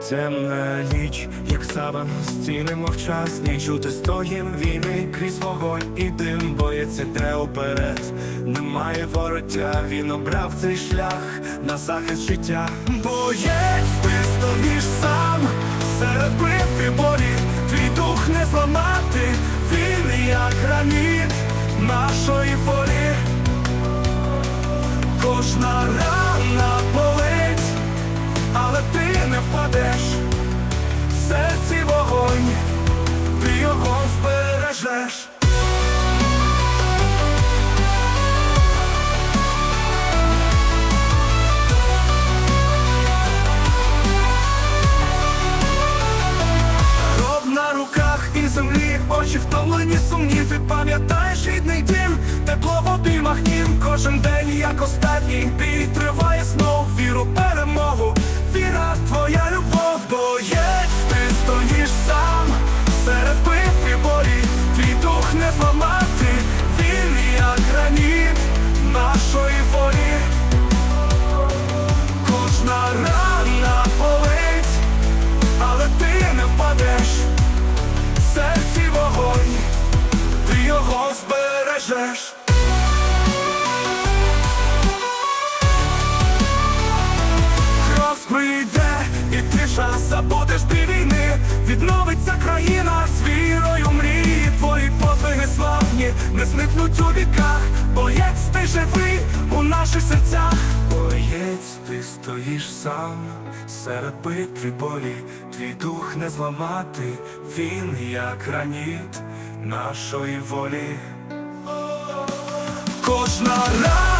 Темна ніч, як саван, стіни мовчасні Чути стоїм війни крізь вогонь і дим Боється йде уперед, немає вороття Він обрав цей шлях на захист життя. Боєць, ти стоїш сам серед битв і болі Твій дух не зламати, він як граніт нашої волі. Кожна рана пам'ятаєш рідний дім, тепло в обіймах нім, кожен день як останній бій триває знов збережеш. Кров прийде, і ти час забудеш дві війни, відновиться країна з вірою мрії, твої подвиги славні, не зникнуть у віках, боєць ти живий у наших серцях. Боєць, ти стоїш сам серед битв і болі, твій дух не зламати, він як граніт нашої волі. Кожна рана